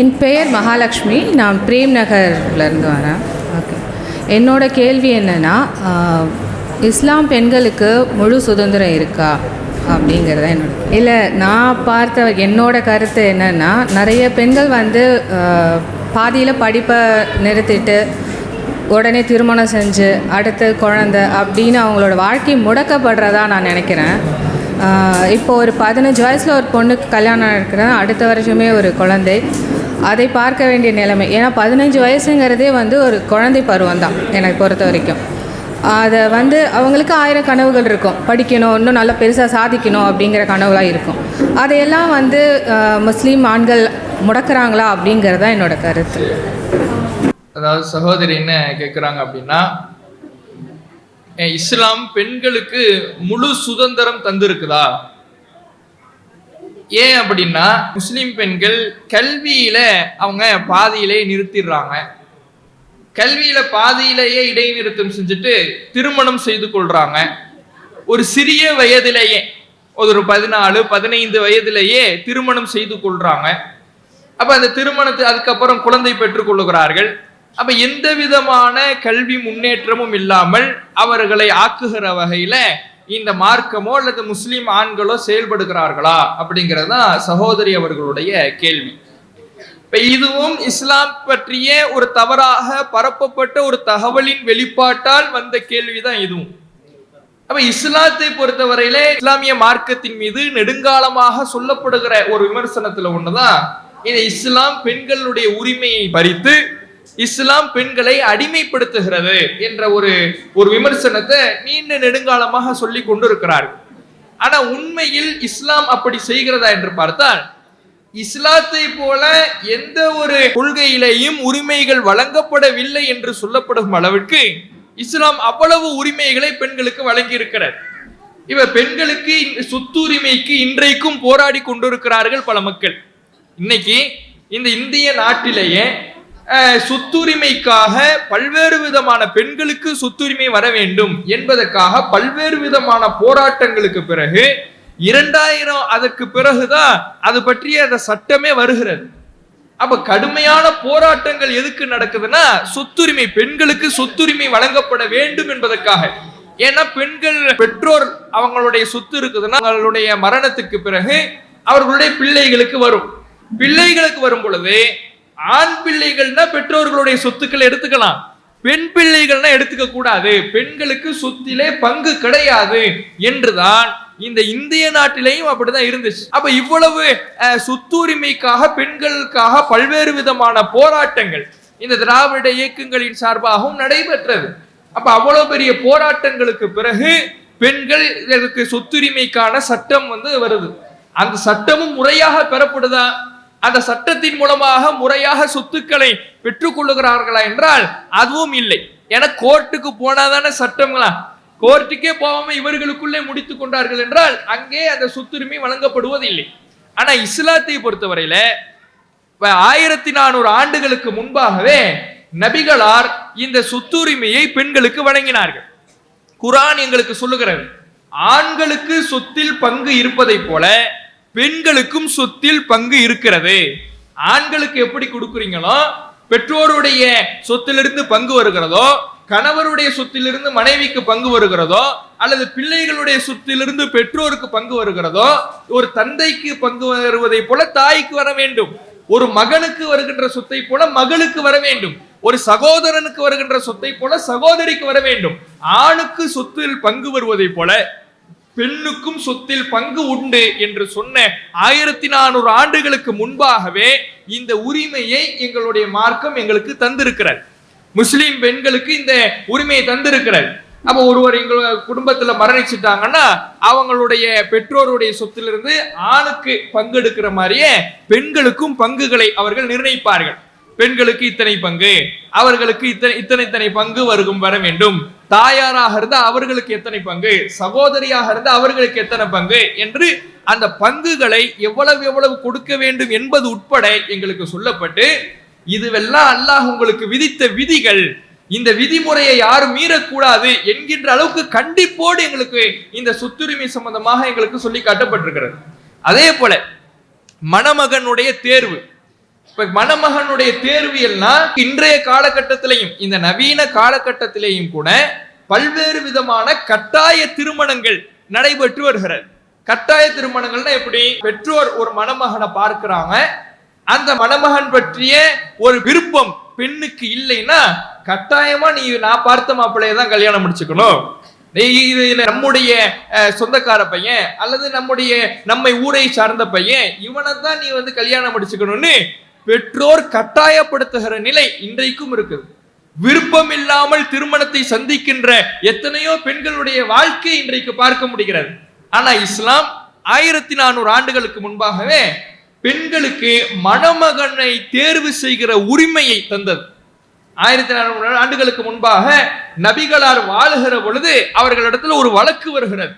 என் பெயர் மகாலட்சுமி. நான் பிரேம் நகர்லேருந்து வரேன். ஓகே என்னோட கேள்வி என்னென்னா இஸ்லாம் பெண்களுக்கு முழு சுதந்திரம் இருக்கா? அப்படிங்கிறத என்னோட இல்லை நான் பார்த்த என்னோட கருத்து என்னென்னா நிறைய பெண்கள் வந்து பாதியில் படிப்பை நிறுத்திட்டு உடனே திருமணம் செஞ்சு அடுத்து குழந்தை அப்படின்னு அவங்களோட வாழ்க்கை முடக்கப்படுறதா நான் நினைக்கிறேன். இப்போ ஒரு பதினஞ்சு வயசில் ஒரு பொண்ணுக்கு கல்யாணம் இருக்கிறேன் அடுத்த வருஷமே ஒரு குழந்தை. அதை பார்க்க வேண்டிய நிலைமை. ஏன்னா பதினஞ்சு வயசுங்கிறதே வந்து ஒரு குழந்தை பருவம் தான் எனக்கு பொறுத்த வரைக்கும். அதை வந்து அவங்களுக்கு ஆயிரம் கனவுகள் இருக்கும். படிக்கணும் இன்னும் நல்லா பெருசாக சாதிக்கணும் அப்படிங்கிற கனவுலாம் இருக்கும். அதையெல்லாம் வந்து முஸ்லீம் ஆண்கள் முடக்கிறாங்களா அப்படிங்கிறது தான் என்னோட கருத்து. அதாவது சகோதரி என்ன கேட்குறாங்க அப்படின்னா இஸ்லாம் பெண்களுக்கு முழு சுதந்திரம் தந்திருக்குதா? ஏன் அப்படின்னா முஸ்லிம் பெண்கள் கல்வியில அவங்க பாதியிலே நிறுத்திடுறாங்க. கல்வியில பாதியிலேயே இடைநிறுத்தம் செஞ்சுட்டு திருமணம் செய்து கொள்றாங்க. ஒரு சிறிய வயதிலேயே ஒரு பதினாலு பதினைந்து வயதிலேயே திருமணம் செய்து கொள்றாங்க. அப்ப அந்த திருமணத்தை அதுக்கப்புறம் குழந்தை பெற்றுக் கொள்ளுகிறார்கள். அப்ப எந்த விதமான கல்வி முன்னேற்றமும் இல்லாமல் அவர்களை ஆக்குகிற வகையில இந்த மார்க்கமோ அல்லது முஸ்லீம் ஆண்களோ செயல்படுகிறார்களா அப்படிங்கிறது தான் சகோதரி அவர்களுடைய கேள்வி. இப்ப இதுவும் இஸ்லாம் பற்றிய ஒரு தவறாக பரப்பப்பட்ட ஒரு தகவலின் வெளிப்பாட்டால் வந்த கேள்விதான் இதுவும். அப்ப இஸ்லாத்தை பொறுத்தவரையில இஸ்லாமிய மார்க்கத்தின் மீது நெடுங்காலமாக சொல்லப்படுகிற ஒரு விமர்சனத்துல ஒண்ணுதான் இந்த இஸ்லாம் பெண்களுடைய உரிமையை பறித்து இஸ்லாம் பெண்களை அடிமைப்படுத்துகிறது என்ற ஒரு ஒரு விமர்சனத்தை நீண்ட நெடுங்காலமாக சொல்லி கொண்டிருக்கிறார்கள். ஆனா உண்மையில் இஸ்லாம் அப்படி செய்கிறதா என்று பார்த்தால் இஸ்லாத்தை போல எந்த ஒரு கொள்கையிலேயும் உரிமைகள் வழங்கப்படவில்லை என்று சொல்லப்படும் அளவிற்கு இஸ்லாம் அவ்வளவு உரிமைகளை பெண்களுக்கு வழங்கி இருக்கிறார் இவ பெண்களுக்கு சொத்துரிமைக்கு இன்றைக்கும் போராடி கொண்டிருக்கிறார்கள் பல மக்கள். இன்னைக்கு இந்த இந்திய நாட்டிலேயே சொத்துரிமைக்காக பல்வேறு விதமான பெண்களுக்கு சொத்துரிமை வர வேண்டும் என்பதற்காக பல்வேறு விதமான போராட்டங்களுக்கு பிறகு இரண்டாயிரம் அதற்கு பிறகுதான் அது பற்றிய அந்த சட்டமே வருகிறது. அப்ப கடுமையான போராட்டங்கள் எதுக்கு நடக்குதுன்னா சொத்துரிமை பெண்களுக்கு சொத்துரிமை வழங்கப்பட வேண்டும் என்பதற்காக. ஏன்னா பெண்கள் பெற்றோர் அவங்களுடைய சொத்து இருக்குதுன்னா அவங்களுடைய மரணத்துக்கு பிறகு அவர்களுடைய பிள்ளைகளுக்கு வரும். பிள்ளைகளுக்கு வரும் பொழுது ஆண் பிள்ளைகள்னா பெற்றோர்களுடைய சொத்துக்களை எடுத்துக்கலாம். பெண் பிள்ளைகள்னா எடுத்துக்க கூடாது. பெண்களுக்கு சொத்திலே பங்கு கிடையாது என்றுதான் இந்த இந்திய நாட்டிலையும் அப்படிதான் இருந்துச்சு. அப்ப இவ்வளவு அஹ், சொத்துரிமைக்காக பெண்களுக்காக பல்வேறு விதமான போராட்டங்கள் இந்த திராவிட இயக்கங்களின் சார்பாகவும் நடைபெற்றது. அப்ப அவ்வளவு பெரிய போராட்டங்களுக்கு பிறகு பெண்கள் இதற்கு சொத்துரிமைக்கான சட்டம் வந்து வருது. அந்த சட்டமும் முறையாக பெறப்படுதா? அந்த சட்டத்தின் மூலமாக முறையாக சொத்துக்களை பெற்றுக்கொள்ளுகிறார்களா என்றால் அதுவும் இல்லை. ஏன்னா கோர்ட்டுக்கு போனாதானே சட்டங்களா? கோர்ட்டுக்கே போகாம இவர்களுக்குள்ளே முடித்து கொண்டார்கள் என்றால் அங்கே அந்த சொத்துரிமை வழங்கப்படுவதில்லை. ஆனா இஸ்லாத்தை பொறுத்தவரையில ஆயிரத்தி நானூறு ஆண்டுகளுக்கு முன்பாகவே நபிகளார் இந்த சொத்துரிமையை பெண்களுக்கு வழங்கினார்கள். குரான் எங்களுக்கு சொல்லுகிறது ஆண்களுக்கு சொத்தில் பங்கு இருப்பதை போல பெண்களுக்கும் சொத்தில் பங்கு இருக்கிறது. ஆண்களுக்கு எப்படி கொடுக்குறீங்களோ பெற்றோருடைய சொத்திலிருந்து பங்கு வருகிறதோ கணவருடைய சொத்திலிருந்து மனைவிக்கு பங்கு வருகிறதோ அல்லது பிள்ளைகளுடைய சொத்திலிருந்து பெற்றோருக்கு பங்கு வருகிறதோ ஒரு தந்தைக்கு பங்கு வருவதை போல தாய்க்கு வர வேண்டும். ஒரு மகனுக்கு வருகின்ற சொத்தை போல மகளுக்கு வர வேண்டும். ஒரு சகோதரனுக்கு வருகின்ற சொத்தை போல சகோதரிக்கு வர வேண்டும். ஆணுக்கு சொத்தில் பங்கு வருவதை போல பெண்ணுக்கும் சொத்தில் பங்கு உண்டு என்று சொன்ன ஆயிரத்தி நானூறு ஆண்டுகளுக்கு முன்பாகவே இந்த உரிமையை எங்களுடைய மார்க்கம் எங்களுக்கு தந்திருக்கிறது. முஸ்லீம் பெண்களுக்கு இந்த உரிமையை தந்திருக்கிறது. அப்ப ஒருவர் எங்க குடும்பத்துல மரணிச்சிட்டாங்கன்னா அவங்களுடைய பெற்றோருடைய சொத்திலிருந்து ஆணுக்கு பங்கெடுக்கிற மாதிரியே பெண்களுக்கும் பங்குகளை அவர்கள் நிர்ணயிப்பார்கள். பெண்களுக்கு இத்தனை பங்கு அவர்களுக்கு இத்தனை இத்தனை இத்தனை பங்கு வருகும் வர வேண்டும். தாயாராக இருந்தால் அவர்களுக்கு எத்தனை பங்கு சகோதரியாக இருந்தால் அவர்களுக்கு எத்தனை பங்கு என்று அந்த பங்குகளை எவ்வளவு எவ்வளவு கொடுக்க வேண்டும் என்பது உட்பட எங்களுக்கு சொல்லப்பட்டு இதுவெல்லாம் அல்லாஹ் உங்களுக்கு விதித்த விதிகள். இந்த விதிமுறையை யாரும் மீறக்கூடாது என்கின்ற அளவுக்கு கண்டிப்போடு எங்களுக்கு இந்த சொத்துரிமை சம்பந்தமாக எங்களுக்கு சொல்லி காட்டப்பட்டிருக்கிறது. அதே போல மணமகனுடைய தேர்வு. இப்ப மணமகனுடைய தேர்வு எல்லாம் இன்றைய காலகட்டத்திலையும் இந்த நவீன காலகட்டத்திலேயும் கூட பல்வேறு விதமான கட்டாய திருமணங்கள் நடைபெற்று வருகிறது. கட்டாய திருமணங்கள்னா எப்படி? பெற்றோர் ஒரு மணமகனை பார்க்கிறாங்க. அந்த மணமகன் பற்றிய ஒரு விருப்பம் பெண்ணுக்கு இல்லைன்னா கட்டாயமா நீ நான் பார்த்த மாப்பிள்ளைய தான் கல்யாணம் முடிச்சுக்கணும். நீ இது நம்முடைய சொந்தக்கார பையன் அல்லது நம்முடைய நம்மை ஊரை சார்ந்த பையன் இவனை தான் நீ வந்து கல்யாணம் முடிச்சுக்கணும்னு பெற்றோர் கட்டாயப்படுத்துகிற நிலை இன்றைக்கும் இருக்குது விருப்பம் இல்லாமல் திருமணத்தை சந்திக்கின்ற எத்தனையோ பெண்களுடைய வாழ்க்கை இன்றைக்கு பார்க்க முடிகிறது. ஆனா இஸ்லாம் ஆயிரத்தி நானூறு ஆண்டுகளுக்கு முன்பாகவே பெண்களுக்கு மணமகனை தேர்வு செய்கிற உரிமையை தந்தது. ஆயிரத்தி நானூறு ஆண்டுகளுக்கு முன்பாக நபிகளார் வாழுகிற பொழுது அவர்களிடத்துல ஒரு வழக்கு வருகிறது.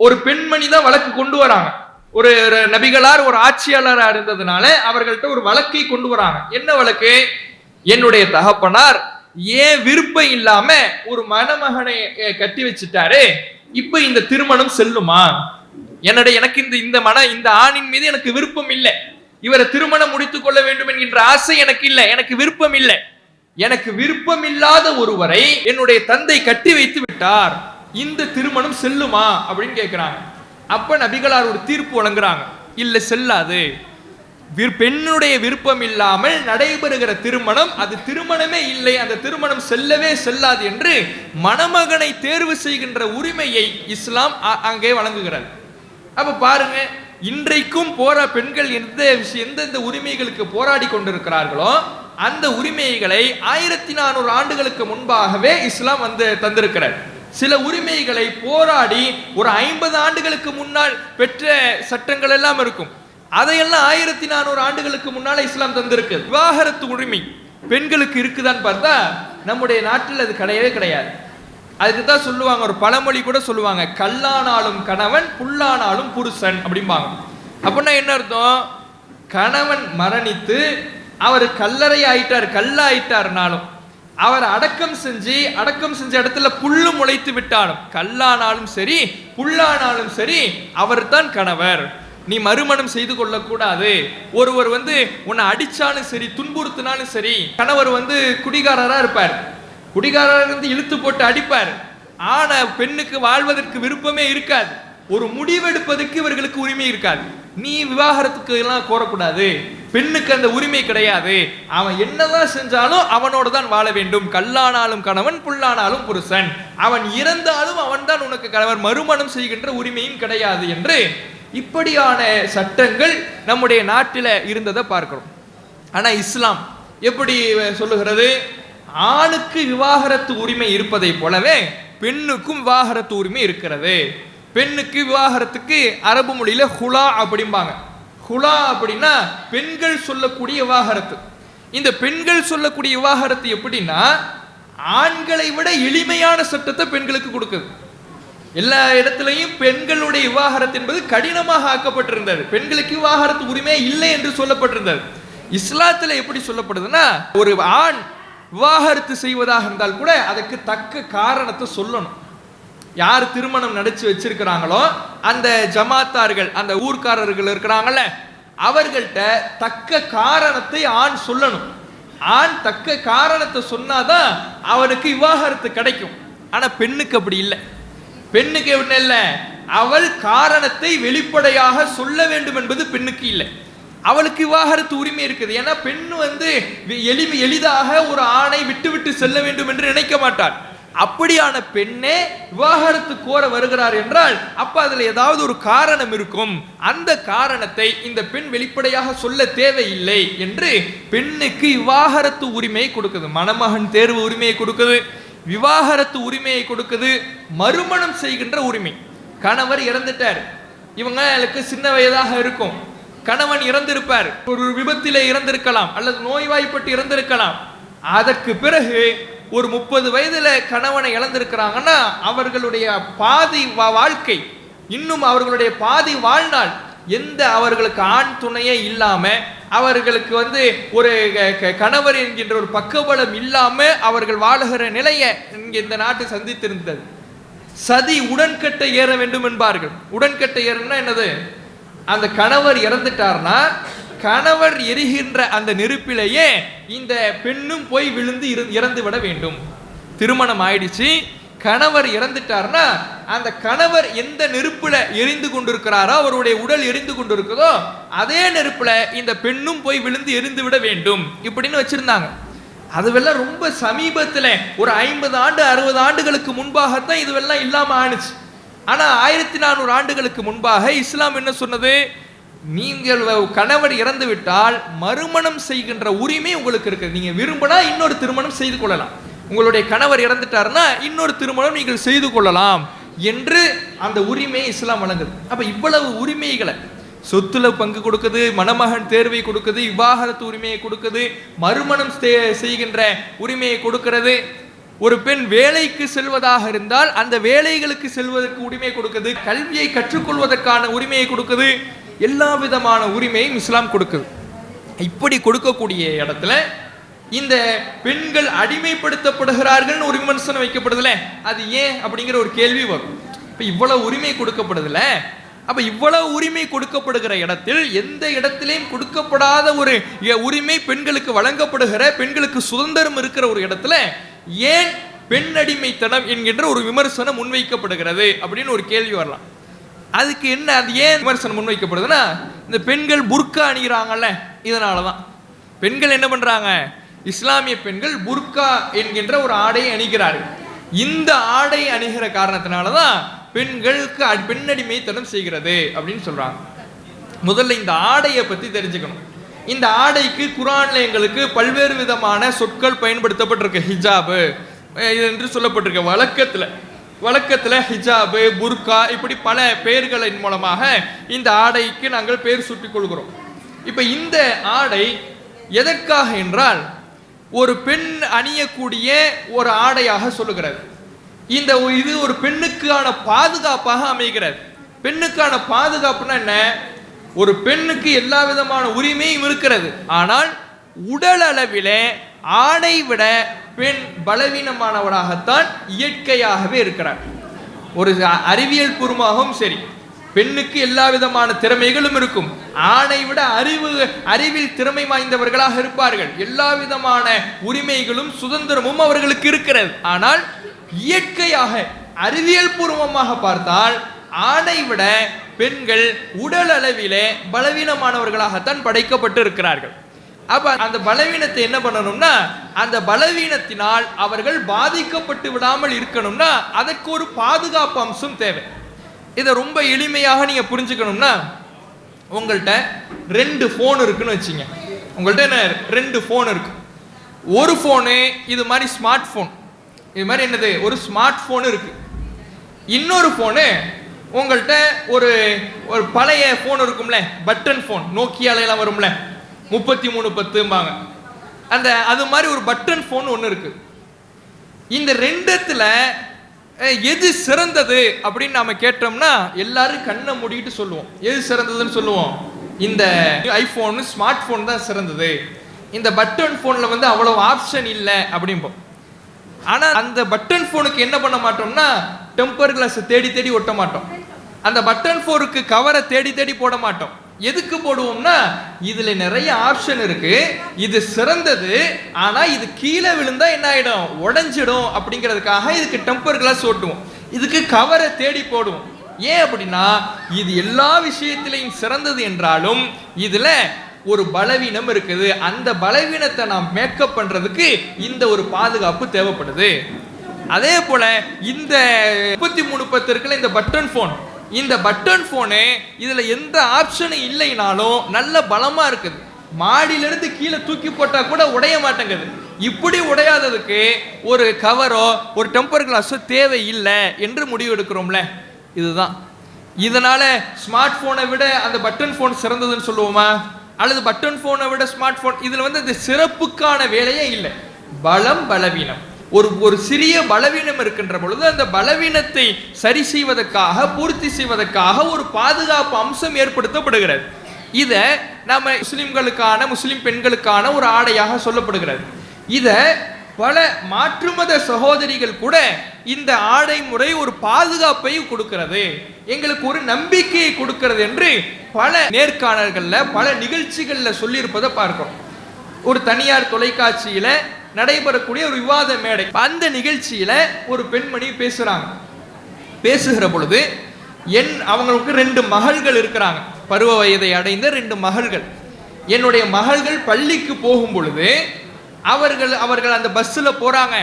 ஒரு பெண்மணி தான் வழக்கு கொண்டு வராங்க. ஒரு ஒரு நபிகளார் ஒரு ஆட்சியாளராக இருந்ததுனால அவர்கள்ட்ட ஒரு வழக்கை கொண்டு வராங்க. என்ன வழக்கு? என்னுடைய தகப்பனார் ஏன் விருப்பம் இல்லாம ஒரு மணமகனை கட்டி வச்சுட்டாரு? இப்ப இந்த திருமணம் செல்லுமா? என்னுடைய எனக்கு இந்த இந்த மன இந்த ஆணின் மீது எனக்கு விருப்பம் இல்லை. இவரை திருமணம் முடித்துக் கொள்ள வேண்டும் என்கின்ற ஆசை எனக்கு இல்லை. எனக்கு விருப்பம் இல்லை. எனக்கு விருப்பம் இல்லாத ஒருவரை என்னுடைய தந்தை கட்டி வைத்து விட்டார். இந்த திருமணம் செல்லுமா? அப்படின்னு கேட்கிறாங்க அப்ப நபிகளார் ஒரு தீர்ப்பு வழங்குறாங்க. இல்லை செல்லாது. பெண்ணுடைய விருப்பம் இல்லாமல் நடைபெறுகிற திருமணம் அது திருமணமே இல்லை. அந்த திருமணம் செல்லவே செல்லாது என்று மணமகனை தேர்வு செய்கின்ற உரிமையை இஸ்லாம் அ- அங்கே வழங்குகிறது. அப்போ பாருங்க இன்றைக்கும் போரா பெண்கள் எந்த விஷயம் எந்தெந்த உரிமைகளுக்கு போராடி கொண்டிருக்கிறார்களோ அந்த உரிமைகளை ஆயிரத்தி நானூறு ஆண்டுகளுக்கு முன்பாகவே இஸ்லாம் வந்து தந்திருக்கிறார். சில உரிமைகளை போராடி ஒரு ஐம்பது ஆண்டுகளுக்கு முன்னால் பெற்ற சட்டங்கள் எல்லாம் இருக்கும். அதையெல்லாம் ஆயிரத்தி நானூறு ஆண்டுகளுக்கு முன்னால் இஸ்லாம் தந்திருக்கு. விவாகரத்து உரிமை பெண்களுக்கு இருக்குதான்னு பார்த்தா நம்முடைய நாட்டில் அது கிடையவே கிடையாது. அதுக்கு தான் சொல்லுவாங்க ஒரு பழமொழி கூட சொல்லுவாங்க கல்லானாலும் கணவன் புல்லானாலும் புருஷன் அப்படிம்பாங்க. அப்படின்னா என்ன அர்த்தம்? கணவன் மரணித்து அவர் கல்லறை ஆயிட்டார் கல்லாயிட்டார்னாலும் அவர் அடக்கம் செஞ்சு அடக்கம் செஞ்ச இடத்துல புல்லு முளைத்து விட்டாலும் கல்லானாலும் சரி புல்லானாலும் சரி அவர் தான் கணவர். நீ மறுமணம் செய்து கொள்ளக்கூடாது. ஒருவர் வந்து உன்னை அடிச்சாலும் சரி துன்புறுத்தினாலும் சரி கணவர் வந்து குடிகாரராக இருப்பார். குடிகாரர் வந்து இழுத்து போட்டு அடிப்பார். ஆனால் பெண்ணுக்கு வாழ்வதற்கு விருப்பமே இருக்காது. ஒரு முடிவெடுப்பதற்கு இவர்களுக்கு உரிமை இருக்காது. நீ விவாகரத்துக்கு எல்லாம் கோரக்கூடாது. பெண்ணுக்கு அந்த உரிமை கிடையாது. அவன் என்னதான் செஞ்சாலும் அவனோட தான் வாழ வேண்டும். கல்லானாலும் கணவன் புல்லானாலும் புருஷன். அவன் இறந்தாலும் அவன் தான் உனக்கு கணவன் மறுமணம் செய்கின்ற உரிமையும் கிடையாது என்று இப்படியான சட்டங்கள் நம்முடைய நாட்டில் இருந்ததை பார்க்கிறோம். ஆனால் இஸ்லாம் எப்படி சொல்லுகிறது? ஆணுக்கு விவாகரத்து உரிமை இருப்பதை போலவே பெண்ணுக்கும் விவாகரத்து உரிமை இருக்கிறது. பெண்ணுக்கு விவாகரத்துக்கு அரபு மொழியில் ஹுலா அப்படிம்பாங்க. ஹுலா அப்படின்னா பெண்கள் சொல்லக்கூடிய விவாகரத்து. இந்த பெண்கள் சொல்லக்கூடிய விவாகரத்து எப்படின்னா ஆண்களை விட எளிமையான சட்டத்தை பெண்களுக்கு கொடுக்குது. எல்லா இடத்துலையும் பெண்களுடைய விவாகரத்து என்பது கடினமாக ஆக்கப்பட்டிருந்தது. பெண்களுக்கு விவாகரத்து உரிமை இல்லை என்று சொல்லப்பட்டிருந்தது. இஸ்லாத்தில் எப்படி சொல்லப்படுதுன்னா ஒரு ஆண் விவாகரத்து செய்வதாக இருந்தால் கூட அதுக்கு தக்க காரணத்தை சொல்லணும். யார் திருமணம் நடிச்சு வச்சிருக்கிறாங்களோ அந்த ஜமாத்தார்கள் அந்த ஊர்க்காரர்கள் இருக்கிறாங்கல்ல அவர்கள்ட்ட தக்க காரணத்தை ஆண் சொல்லணும். ஆண் தக்க காரணத்தை சொன்னாதான் அவனுக்கு விவாகரத்து கிடைக்கும். ஆனா பெண்ணுக்கு அப்படி இல்லை. பெண்ணுக்கு என்ன இல்லை? அவள் காரணத்தை வெளிப்படையாக சொல்ல வேண்டும் என்பது பெண்ணுக்கு இல்லை. அவளுக்கு விவாகரத்து உரிமை இருக்குது. ஏன்னா பெண் வந்து எளிமை எளிதாக ஒரு ஆணை விட்டு விட்டு செல்ல வேண்டும் என்று நினைக்க மாட்டாள். அப்படியான பெண்ணே விவாகரத்து கோர வருகிறார் என்றால் அப்ப அதுல ஏதாவது ஒரு காரணம் இருக்கும். அந்த காரணத்தை இந்த பெண் வெளிப்படையாக சொல்ல தேவையில்லை என்று பெண்ணுக்கு விவாகரத்து உரிமையை கொடுக்குது. மணமகன் தேர்வு உரிமையை கொடுக்குது விவாகரத்து உரிமையை கொடுக்குது மறுமணம் செய்கின்ற உரிமை. கணவர் இறந்துட்டார். இவங்களுக்கு சின்ன வயதாக இருக்கும். கணவன் இறந்திருப்பார். ஒரு விபத்திலே இறந்திருக்கலாம் அல்லது நோய்வாய்ப்பட்டு இறந்திருக்கலாம். அதற்கு பிறகு ஒரு முப்பது வயதுல கணவனை இழந்திருக்கிறாங்கன்னா அவர்களுடைய பாதி வா- வாழ்க்கை இன்னும் அவர்களுடைய பாதி வாழ்நாள் எந்த அவர்களுக்கு ஆண் துணையே இல்லாம அவர்களுக்கு வந்து ஒரு க- கணவர் என்கின்ற ஒரு பக்கபலம் இல்லாம அவர்கள் வாழுகிற நிலையை இங்கே இந்த நாட்டு சந்தித்திருந்தது. சதி உடன்கட்டை ஏற வேண்டும் என்பார்கள். உடன்கட்டை ஏறணும்னா என்னது? அந்த கணவர் இறந்துட்டார்னா கணவர் எரிகின்ற அந்த நெருப்பிலேயே இந்த பெண்ணும் போய் விழுந்து இரு- இறந்து விட வேண்டும். திருமணம் ஆயிடுச்சு. கணவர் இறந்துட்டார்னா அந்த கணவர் எந்த நெருப்புல எரிந்து கொண்டிருக்கிறாரோ அவருடைய உடல் எரிந்து கொண்டிருக்குதோ அதே நெருப்புல இந்த பெண்ணும் போய் விழுந்து எரிந்து விட வேண்டும் இப்படின்னு வச்சிருந்தாங்க. அதுவெல்லாம் ரொம்ப சமீபத்தில் ஒரு ஐம்பது ஆண்டு அறுபது ஆண்டுகளுக்கு முன்பாகத்தான் இதுவெல்லாம் இல்லாமல் ஆணுச்சு. ஆனால் ஆயிரத்தி நானூறு ஆண்டுகளுக்கு முன்பாக இஸ்லாம் என்ன சொன்னது? நீங்கள் கணவர் இறந்து விட்டால் மறுமணம் செய்கின்ற உரிமை உங்களுக்கு இருக்குது. நீங்க விரும்பினா இன்னொரு திருமணம் செய்து கொள்ளலாம். உங்களுடைய கணவர் இறந்துட்டாருன்னா இன்னொரு திருமணம் நீங்கள் செய்து கொள்ளலாம் என்று அந்த உரிமையை இஸ்லாம் வழங்குது. அப்ப இவ்வளவு உரிமைகளை சொத்துல பங்கு கொடுக்குது மணமகன் தேர்வை கொடுக்குது விவாகரத்து உரிமையை கொடுக்குது மறுமணம் செய்கின்ற உரிமையை கொடுக்கிறது. ஒரு பெண் வேலைக்கு செல்வதாக இருந்தால் அந்த வேலைகளுக்கு செல்வதற்கு உரிமை கொடுக்குது. கல்வியை கற்றுக்கொள்வதற்கான உரிமையை கொடுக்குது. எல்லா விதமான உரிமையும் இஸ்லாம் கொடுக்குது. இப்படி கொடுக்கக்கூடிய இடத்துல இந்த பெண்கள் அடிமைப்படுத்தப்படுகிறார்கள்னு ஒரு விமர்சனம் வைக்கப்படுதுல அது ஏன் அப்படிங்கிற ஒரு கேள்வி வரும். இப்போ இவ்வளவு உரிமை கொடுக்கப்படுதுல அப்ப இவ்வளவு உரிமை கொடுக்கப்படுகிற இடத்தில் எந்த இடத்திலையும் கொடுக்கப்படாத ஒரு உரிமை பெண்களுக்கு வழங்கப்படுகிற பெண்களுக்கு சுதந்திரம் இருக்கிற ஒரு இடத்துல ஏன் பெண் அடிமைத்தனம் என்கின்ற ஒரு விமர்சனம் முன்வைக்கப்படுகிறது அப்படின்னு ஒரு கேள்வி வரலாம். அதுக்கு என்ன அது ஏன் விமர்சனம் முன்வைக்கப்படுதுன்னா இந்த பெண்கள் புர்கா அணிகிறாங்கல்ல இதனால தான் பெண்கள் என்ன பண்ணுறாங்க இஸ்லாமிய பெண்கள் புர்கா என்கின்ற ஒரு ஆடையை அணிகிறார்கள். இந்த ஆடை அணிகிற காரணத்தினால தான் பெண்களுக்கு அ- பெண்ணடிமைத்தனம் செய்கிறது அப்படின்னு சொல்கிறாங்க முதல்ல இந்த ஆடையை பற்றி தெரிஞ்சுக்கணும். இந்த ஆடைக்கு குரான்ல எங்களுக்கு பல்வேறு விதமான சொற்கள் பயன்படுத்தப்பட்டிருக்கு. ஹிஜாபு இது என்று சொல்லப்பட்டிருக்க. வழக்கத்தில் வழக்கத்தில் ஹிஜாபு புர்கா இப்படி பல பெயர்களின் மூலமாக இந்த ஆடைக்கு நாங்கள் பெயர் சுட்டி கொள்கிறோம். இப்போ இந்த ஆடை எதற்காக என்றால் ஒரு பெண் அணியக்கூடிய ஒரு ஆடையாக சொல்லுகிறது. இந்த இது ஒரு பெண்ணுக்கான பாதுகாப்பாக அமைகிறது. பெண்ணுக்கான பாதுகாப்புனா என்ன? ஒரு பெண்ணுக்கு எல்லா விதமான உரிமையும் இருக்கிறது. ஆனால் உடல் அளவிலே ஆணை விட பெண் பலவீனமானவராகத்தான் இயற்கையாகவே இருக்கிறார் ஒரு அ- அறிவியல் பூர்வமாகவும் சரி பெண்ணுக்கு எல்லா விதமான திறமைகளும் இருக்கும். ஆணை விட அறிவு அறிவில் திறமை வாய்ந்தவர்களாக இருப்பார்கள். எல்லா விதமான உரிமைகளும் சுதந்திரமும் அவர்களுக்கு இருக்கிறது. ஆனால் இயற்கையாக அறிவியல் பூர்வமாக பார்த்தால் ஆணை விட பெண்கள் உடல் அளவிலே பலவீனமானவர்களாகத்தான் படைக்கப்பட்டு இருக்கிறார்கள் அப்போ அந்த பலவீனத்தை என்ன பண்ணணும்னா அந்த பலவீனத்தினால் அவர்கள் பாதிக்கப்பட்டு விடாமல் இருக்கணும்னா அதற்கு ஒரு பாதுகாப்பு அம்சம் தேவை. இதை ரொம்ப எளிமையாக நீங்கள் புரிஞ்சுக்கணும்னா உங்கள்கிட்ட ரெண்டு ஃபோன் இருக்குன்னு வச்சுங்க. உங்கள்கிட்ட என்ன ரெண்டு ஃபோன் இருக்கு. ஒரு ஃபோனு இது மாதிரி ஸ்மார்ட் ஃபோன் இது மாதிரி என்னது ஒரு ஸ்மார்ட் ஃபோன் இருக்கு. இன்னொரு ஃபோனு உங்கள்கிட்ட ஒரு ஒரு பழைய ஃபோன் இருக்கும்ல பட்டன் ஃபோன் நோக்கியாலையெல்லாம் வரும்ல. முப்பத்தி மூணு பத்தும்பாங்க. அந்த அது மாதிரி ஒரு பட்டன் ஃபோன் ஒன்று இருக்கு. இந்த ரெண்டத்தில் எது சிறந்தது அப்படின்னு நாம கேட்டோம்னா எல்லாரும் கண்ணை மூடிட்டு சொல்லுவோம். எது சிறந்ததுன்னு சொல்லுவோம். இந்த ஐபோன் ஸ்மார்ட் ஃபோன் தான் சிறந்தது. இந்த பட்டன் ஃபோனில் வந்து அவ்வளோ ஆப்ஷன் இல்லை அப்படிம்போம். ஆனால் அந்த பட்டன் ஃபோனுக்கு என்ன பண்ண மாட்டோம்னா டெம்பர் கிளாஸை தேடி தேடி ஒட்ட மாட்டோம். அந்த பட்டன் ஃபோனுக்கு கவரை தேடி தேடி போட மாட்டோம். எதுக்கு போடுவோம்னா இதுல நிறைய ஆப்ஷன் இருக்கு. இது சிறந்தது ஆனா இது கீழே விழுந்தா என்ன ஆயிடும்? உடஞ்சிடும் அப்படிங்கிறதுக்காக இதுக்கு டெம்பர் கிளாஸ் ஓட்டுவோம். இதுக்கு கவரை தேடி போடுவோம். ஏன் அப்படின்னா இது எல்லா விஷயத்திலையும் சிறந்தது என்றாலும் இதுல ஒரு பலவீனம் இருக்குது. அந்த பலவீனத்தை நாம் மேக்கப் பண்றதுக்கு இந்த ஒரு பாதுகாப்பு தேவைப்படுது. அதே போல இந்த முப்பத்தி மூணு பத்து இருக்குல்ல இந்த பட்டன் ஃபோன் இந்த பட்டன் ஃபோனு இதில் எந்த ஆப்ஷனும் இல்லைனாலும் நல்ல பலமாக இருக்குது. மாடியிலிருந்து கீழே தூக்கி போட்டால் கூட உடைய மாட்டேங்குது. இப்படி உடையாததுக்கு ஒரு கவரோ ஒரு டெம்பர் கிளாஸோ தேவை இல்லை என்று முடிவு எடுக்கிறோம்ல. இதுதான். இதனால் ஸ்மார்ட் ஃபோனை விட அந்த பட்டன் ஃபோன் சிறந்ததுன்னு சொல்லுவோமா? அல்லது பட்டன் ஃபோனை விட ஸ்மார்ட் ஃபோன் இதில் வந்து இந்த சிறப்புக்கான வேலையே இல்லை. பலம் பலவீனம். ஒரு ஒரு சிறிய பலவீனம் இருக்கின்ற பொழுது அந்த பலவீனத்தை சரி செய்வதற்காக பூர்த்தி செய்வதற்காக ஒரு பாதுகாப்பு அம்சம் ஏற்படுத்தப்படுகிறது. இதை நம்ம முஸ்லிம்களுக்கான முஸ்லிம் பெண்களுக்கான ஒரு ஆடையாக சொல்லப்படுகிறது. இதை பல மாற்றுமத சகோதரிகள் கூட இந்த ஆடை முறை ஒரு பாதுகாப்பை கொடுக்கிறது. எங்களுக்கு ஒரு நம்பிக்கையை கொடுக்கிறது என்று பல நேர்காணல்களில் பல நிகழ்ச்சிகளில் சொல்லியிருப்பதை பார்க்கிறோம். ஒரு தனியார் தொலைக்காட்சியில் நடைபெறக்கூடிய ஒரு விவாத மேடை. அந்த நிகழ்ச்சியில ஒரு பெண்மணி பேசுறாங்க. பேசுகிற பொழுது என் அவங்களுக்கு ரெண்டு மகள்கள் இருக்கிறாங்க. பருவ வயதை அடைந்த ரெண்டு மகள்கள். என்னுடைய மகள்கள் பள்ளிக்கு போகும் பொழுது அவர்கள் அவர்கள் அந்த பஸ்ஸில் போறாங்க.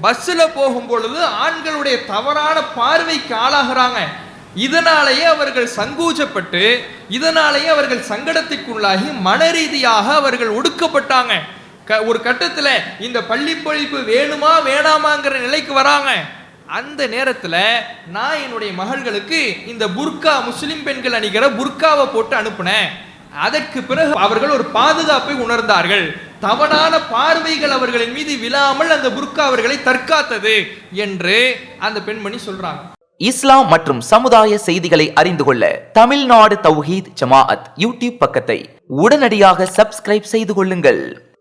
பஸ்ஸில் போகும் பொழுது ஆண்களுடைய தவறான பார்வைக்கு ஆளாகிறாங்க. இதனாலேயே அவர்கள் சங்கூஜப்பட்டு இதனாலேயே அவர்கள் சங்கடத்திற்குள்ளாகி மன ரீதியாக அவர்கள் ஒடுக்கப்பட்டாங்க. க- ஒரு கட்டத்துல இந்த பள்ளிப்பழிப்பு வேணுமா வேணாமாங்கிற நிலைக்கு வராங்க. அந்த நேரத்துல நான் என்னுடைய மகள்களுக்கு இந்த புர்கா முஸ்லிம் பெண்கள் அணிகிற புர்காவை போட்டு அனுப்புனேன். அதற்கு பிறகு அவர்கள் ஒரு பாதுகாப்பை உணர்ந்தார்கள். தவறான பார்வைகள் அவர்களின் மீது விழாமல் அந்த புர்கா அவர்களை தற்காத்தது என்று அந்த பெண்மணி சொல்றாங்க. இஸ்லாம் மற்றும் சமுதாய செய்திகளை அறிந்து கொள்ள தமிழ்நாடு தௌஹீத் ஜமாஅத் யூடியூப் பக்கத்தை உடனடியாக சப்ஸ்கிரைப் செய்து கொள்ளுங்கள்.